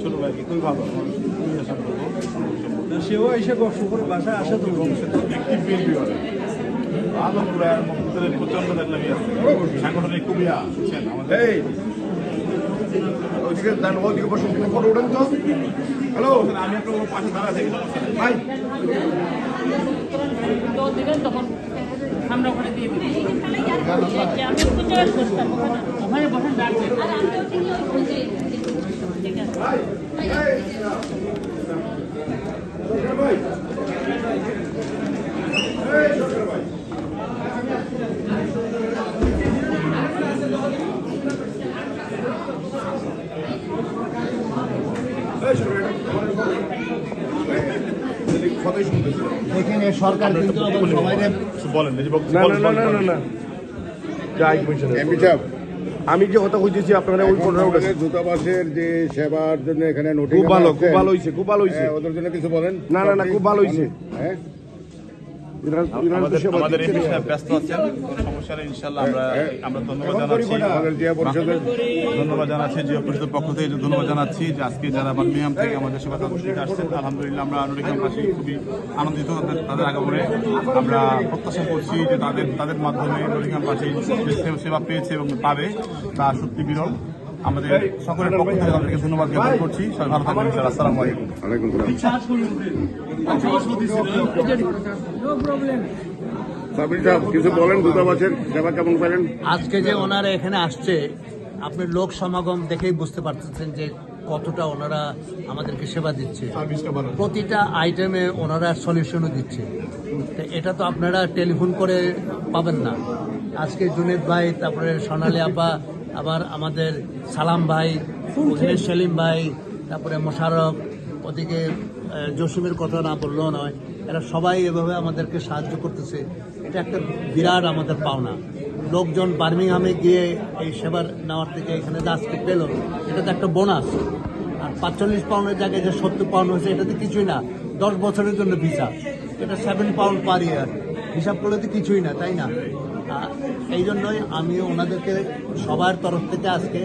ছোট ভাই খুবই ভালো সেও এসে কষ্ট করে বাসায় আসে তো ভালো পুরো মুক্তিদের প্রচণ্ড দেখলাম সাংগঠনিক আমাদের এই ওইদিকে দাঁড় ওইদিকে বসুন ফটো উঠেন তো হ্যালো আমি আপনার পাশে দাঁড়া নেই। ভাই তখন আমরা ওখানে দিয়ে দিই ওখানে বসেন রাখবেন ঠিক আছে কথাই শুনতেছি এখানে সরকার কিন্তু বলেন। না না না না আমি যে কথা খুঁজেছি আপনার ওই দূতাবাসের যে সেবার জন্য এখানে নোটিশ খুব ভালো খুব ভালো হইছে। খুব ভালো হয়েছে ওদের জন্য কিছু বলেন? না, না, না, খুব ভালো হয়েছে হ্যাঁ। আমাদের ব্যস্ত আছেন সমস্যা নেই ইনশাল্লাহ আমরা আমরা ধন্যবাদ জানাচ্ছি। ধন্যবাদ জানাচ্ছি জিও পরিষদের পক্ষ থেকে ধন্যবাদ জানাচ্ছি যে আজকে যারা বার্মিংহাম থেকে আমাদের সেবা দিতে আসছেন আলহামদুলিল্লাহ আমরা খুবই আনন্দিত তাদের আগমনে আমরা প্রত্যাশা করছি যে তাদের তাদের মাধ্যমে নুরিকামবাসী সেবা পেয়েছে এবং পাবে তা সত্যি বিরল। আমাদের সকলের পক্ষ থেকে তাদেরকে ধন্যবাদ জ্ঞাপন করছি। সবাই ভালো থাকবেন। আসসালামু কিছু বলেন দূতাবাসের সেবা কেমন আজকে যে ওনারা এখানে আসছে আপনি লোক সমাগম দেখেই বুঝতে পারতেছেন যে কতটা ওনারা আমাদেরকে সেবা দিচ্ছে। প্রতিটা আইটেমে ওনারা সলিউশনও দিচ্ছে। তো এটা তো আপনারা টেলিফোন করে পাবেন না। আজকে জুনেদ ভাই তারপরে সোনালী আপা আবার আমাদের সালাম ভাই সেলিম ভাই, তারপরে মোশারফ ওদিকে জসিমের কথা না বললেও নয়, এরা সবাই এভাবে আমাদেরকে সাহায্য করতেছে। এটা একটা বিরাট আমাদের পাওনা। লোকজন বার্মিংহামে গিয়ে এই সেবার নেওয়ার থেকে এখানে আজকে পেল এটা তো একটা বোনাস। আর পাঁচচল্লিশ পাউন্ডের জায়গায় যে সত্তর পাউন্ড হয়েছে এটা তো কিছুই না। দশ বছরের জন্য ভিসা। এটা সেভেন পাউন্ড পার ইয়ার হিসাব করলে তো কিছুই না, তাই না? এই জন্যই আমি ওনাদেরকে সবার তরফ থেকে আজকে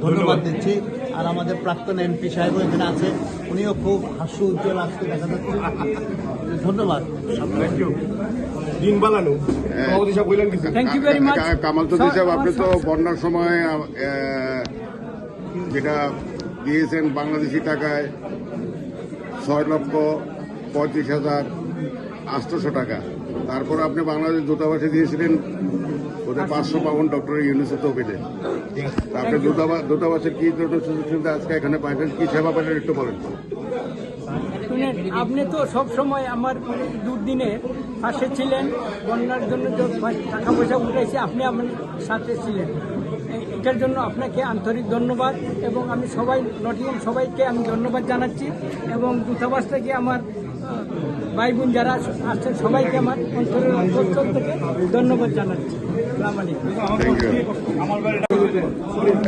ধন্যবাদ দিচ্ছি। আর আমাদের প্রাক্তন এমপি সাহেবও এখানে আছে। উনিও খুব হাস্য উজ্জ্বল আজকে দেখা যাচ্ছে। ধন্যবাদ. কা- কামাল চৌধুরী সাহেব আপনি তো বন্যার সময় যেটা দিয়েছেন বাংলাদেশি টাকায় ছয় লক্ষ পঁয়ত্রিশ হাজার আটশোশো টাকা। তারপর আপনি বাংলাদেশ দূতাবাসে দিয়েছিলেন ওদের পাঁচশো পাউন্ড ডক্টর ইউনিসেফ তহবিলে আপনি দূতাবাস দূতাবাসের কি ধরনের সুযোগ সুবিধা আজকে এখানে পাইলেন কি সেবা পেলেন একটু বলেন। শুনেন আপনি তো সব সময় আমার দুর্দিনে পাশে ছিলেন বন্যার জন্য টাকা পয়সা উঠেছে আপনি আমার সাথে ছিলেন। এটার জন্য আপনাকে আন্তরিক ধন্যবাদ এবং আমি সবাই নটিয়াম সবাইকে আমি ধন্যবাদ জানাচ্ছি এবং দূতাবাস থেকে আমার ভাই বোন যারা আসছেন সবাইকে আমার অন্তরের অন্তর থেকে ধন্যবাদ জানাচ্ছি। সালাম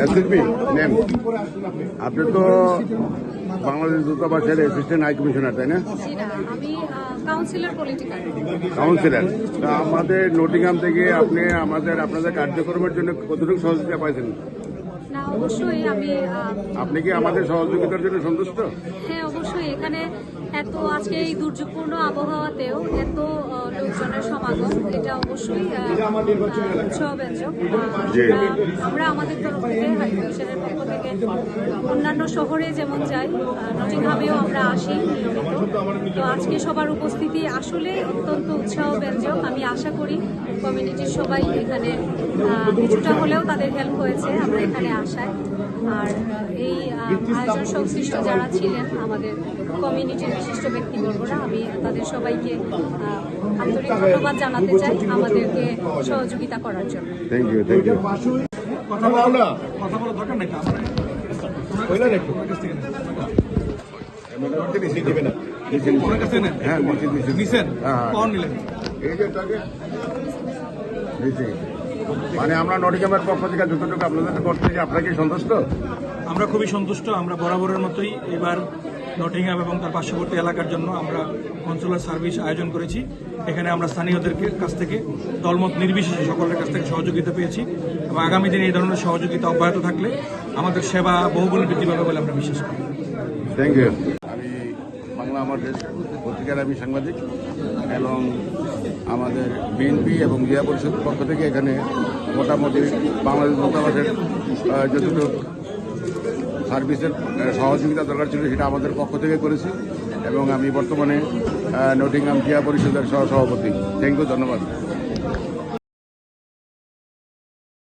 এসএসবি নেন আপনি তো বাংলাদেশ দূতাবাসের অ্যাসিস্ট্যান্ট হাই কমিশনার তাই না? কাউন্সিলর তা আমাদের নটিংহাম থেকে আপনি আমাদের আপনাদের কার্যক্রমের জন্য কতটুকু সহযোগিতা পাইছেন? অবশ্যই আপনি কি আমাদের সহযোগিতার জন্য সন্তুষ্ট? হ্যাঁ অবশ্যই। এখানে এত আজকে এই দুর্যোগপূর্ণ আবহাওয়াতেও এত লোকজনের সমাগম এটা অবশ্যই উৎসবব্যঞ্জক আমরা- আমরা আমাদের তরফ থেকে হাই কমিশনের পক্ষ থেকে অন্যান্য শহরে যেমন যাই নটিংহামেও আমরা আসি নিয়মিত। তো আজকে সবার উপস্থিতি আসলে অত্যন্ত উৎসাহব্যঞ্জক আমি আশা করি কমিউনিটির সবাই এখানে কিছুটা হলেও তাদের হেল্প হয়েছে আমরা এখানে আসায়। আর এই আয়োজন সংশ্লিষ্ট যারা ছিলেন আমাদের কমিউনিটির বিশিষ্ট ব্যক্তিবর্গরা আমি তাদের সবাইকে আন্তরিক ধন্যবাদ জানাতে চাই আমাদেরকে সহযোগিতা করার জন্য থ্যাংক ইউ থ্যাংক ইউ কথা বলো কথা দরকার নাকি একটু হ্যাঁ হ্যাঁ মানে আমরা নটিকামের পক্ষ থেকে যতটুকু আপনাদের করতে যে আপনারা কি সন্তুষ্ট আমরা খুবই সন্তুষ্ট, আমরা বরাবরের মতোই এবার নটিংহাম এবং তার পার্শ্ববর্তী এলাকার জন্য আমরা কনসুলার সার্ভিস আয়োজন করেছি। এখানে আমরা স্থানীয়দের কাছ থেকে দলমত নির্বিশেষে সকলের কাছ থেকে সহযোগিতা পেয়েছি এবং আগামী দিনে এই ধরনের সহযোগিতা অব্যাহত থাকলে আমাদের সেবা বহুগুণ বৃদ্ধি পাবে বলে আমরা বিশ্বাস করি। থ্যাংক ইউ আমি বাংলা আমার দেশ পত্রিকার আমি সাংবাদিক এবং আমাদের বিএনপি এবং জিয়া পরিষদের পক্ষ থেকে এখানে মোটামুটি বাংলাদেশ দূতাবাসের যতটুকু সার্ভিসের সহযোগিতা দরকার ছিল, সেটা আমাদের পক্ষ থেকে করেছি এবং আমি বর্তমানে নটিংহাম ক্রিয়া পরিষদের সহ সভাপতি থ্যাংক ইউ ধন্যবাদ।